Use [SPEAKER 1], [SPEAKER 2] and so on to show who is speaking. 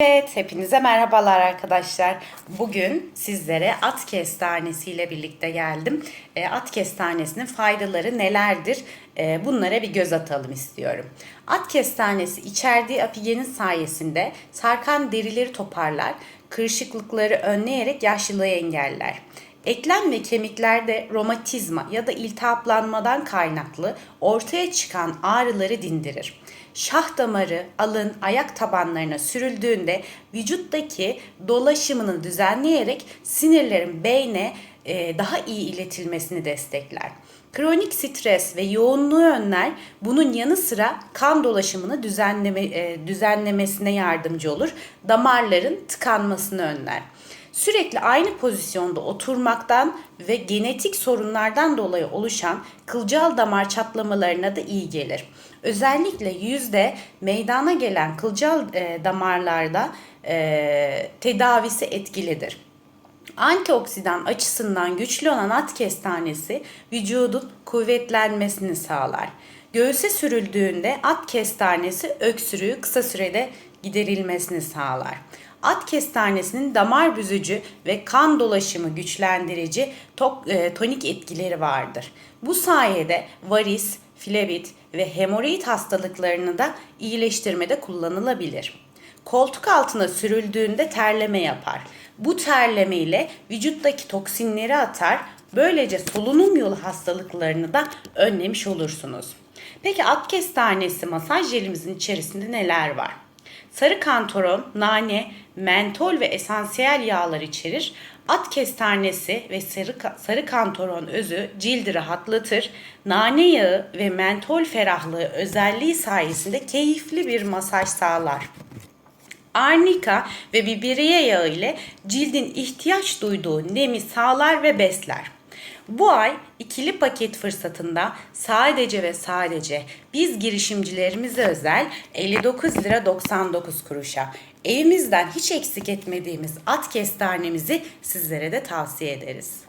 [SPEAKER 1] Evet, hepinize merhabalar arkadaşlar. Bugün sizlere at kestanesi ile birlikte geldim. E, at kestanesinin faydaları nelerdir? E, bunlara bir göz atalım istiyorum. At kestanesi içerdiği apigenin sayesinde sarkan derileri toparlar, kırışıklıkları önleyerek yaşlılığı engeller. Eklem ve kemiklerde romatizma ya da iltihaplanmadan kaynaklı ortaya çıkan ağrıları dindirir. Şah damarı, alın, ayak tabanlarına sürüldüğünde vücuttaki dolaşımını düzenleyerek sinirlerin beyne e, daha iyi iletilmesini destekler. Kronik stres ve yoğunluğu önler. Bunun yanı sıra kan dolaşımını düzenleme, e, düzenlemesine yardımcı olur. Damarların tıkanmasını önler. Sürekli aynı pozisyonda oturmaktan ve genetik sorunlardan dolayı oluşan kılcal damar çatlamalarına da iyi gelir. Özellikle yüzde meydana gelen kılcal e, damarlarda e, tedavisi etkilidir. Antioksidan açısından güçlü olan at kestanesi vücudun kuvvetlenmesini sağlar. Göğüse sürüldüğünde at kestanesi öksürüğü kısa sürede giderilmesini sağlar. At kestanesinin damar büzücü ve kan dolaşımı güçlendirici e, tonik etkileri vardır. Bu sayede varis, flebit ve hemoroid hastalıklarını da iyileştirmede kullanılabilir. Koltuk altına sürüldüğünde terleme yapar. Bu terleme ile vücuttaki toksinleri atar. Böylece solunum yolu hastalıklarını da önlemiş olursunuz. Peki at kestanesi masaj jelimizin içerisinde neler var? Sarı kantaron, nane, mentol ve esansiyel yağlar içerir. At kestanesi ve sarı, sarı kantaron özü cildi rahatlatır. Nane yağı ve mentol ferahlığı özelliği sayesinde keyifli bir masaj sağlar. Arnika ve biberiye yağı ile cildin ihtiyaç duyduğu nemi sağlar ve besler. Bu ay ikili paket fırsatında sadece ve sadece biz girişimcilerimize özel 59 lira 99 kuruşa evimizden hiç eksik etmediğimiz at kestanemizi sizlere de tavsiye ederiz.